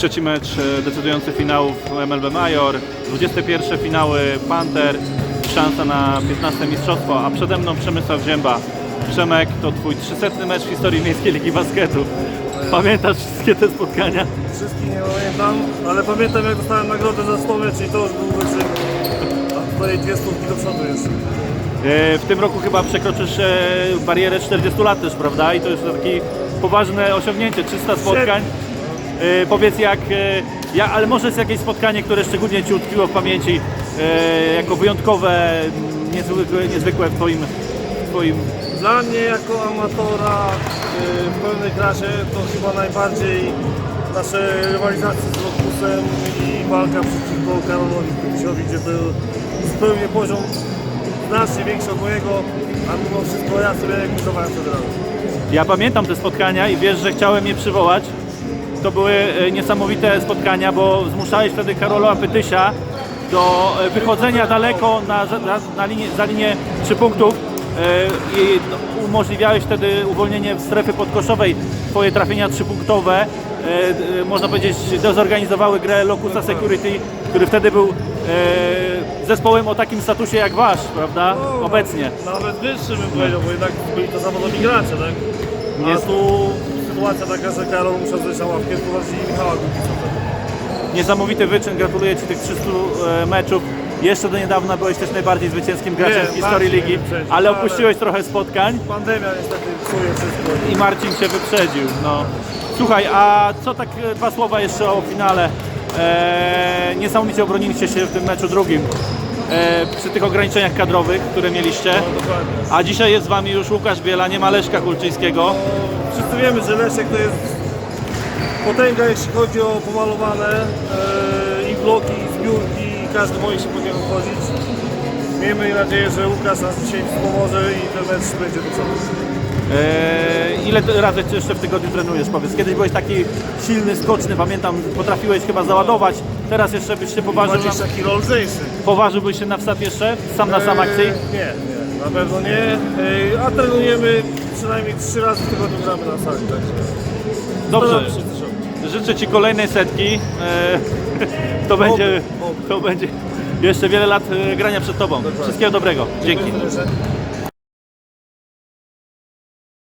Trzeci mecz e, decydujący finałów MLB Major, 21 finały Panther, szansa na 15 mistrzostwo, a przede mną Przemysław Zięba. Przemek, to twój 300 mecz w historii Miejskiej Ligi Basketu. Pamiętasz wszystkie te spotkania? Wszystkich nie pamiętam, ale pamiętam jak dostałem nagrodę za 100 meczy i to już był wyższy. A tutaj dwie stówki do przodu jeszcze. E, W tym roku chyba przekroczysz e, barierę 40 lat też, prawda? I to jest takie poważne osiągnięcie, 300 spotkań. E, Powiedz jak, e, ja, ale może jest jakieś spotkanie, które szczególnie Ci utkwiło w pamięci e, jako wyjątkowe, niezwykłe, niezwykłe w Twoim, w twoim Dla mnie jako amatora w pełnej klasie to chyba najbardziej nasze rywalizacje z Lokusem i walka przeciwko Karolowi Kubisiowi, gdzie był zupełnie poziom znacznie większy od mojego, a mimo wszystko ja sobie egzekutowałem wtedy razem. Ja pamiętam te spotkania i wiesz, że chciałem je przywołać. To były e, niesamowite spotkania, bo zmuszałeś wtedy Karola Pytysia do e, wychodzenia daleko na, na, na linię, za linię trzy punktów e, i no, umożliwiałeś wtedy uwolnienie w strefy podkoszowej. Twoje trafienia trzypunktowe, można powiedzieć, dezorganizowały grę Locusa Security, który wtedy był zespołem o takim statusie jak wasz, prawda? No, Obecnie. Nawet wyższy bym powiedział, bo jednak byli to zawodowi gracze, tak? A tu sytuacja taka, że Karol musiał zejść na ławkę, prowadzili Michała wtedy. Niesamowity wyczyn, gratuluję Ci tych 300 e, meczów. Jeszcze do niedawna byłeś też najbardziej zwycięskim graczem Wiem, w historii Marcin ligi, mnie wyprzedził, ale ale- opuściłeś trochę spotkań Pandemia niestety psuje wszystko. i Marcin Cię wyprzedził. No. Słuchaj, a co tak e, dwa słowa jeszcze o finale? E, niesamowicie obroniliście się w tym meczu drugim przy tych ograniczeniach kadrowych, które mieliście. No. A dzisiaj jest z Wami już Łukasz Biela, nie ma Leszka Kulczyńskiego. No, wszyscy wiemy, że Leszek to jest potęga, jeśli chodzi o pomalowane e, i bloki, i zbiórki, i każdy boi się po niego chodzić. Miejmy nadzieję, że Łukasz nas dzisiaj pomoże i ten mecz będzie do przodu. Ile razy jeszcze w tygodniu trenujesz? Powiedz, kiedyś byłeś taki silny, skoczny, pamiętam, potrafiłeś chyba załadować. Teraz jeszcze byś się poważył na, 20 kilo lżejszy. poważyłbyś się na wstart jeszcze? Sam na sam akcji? E, Nie, nie, na pewno nie. E, a trenujemy przynajmniej 3 razy w tygodniu gramy na sali. Także Dobrze, życzę Ci kolejnej setki. E, to, będzie, to będzie jeszcze wiele lat e, grania przed Tobą. Wszystkiego dobrego. Dzięki.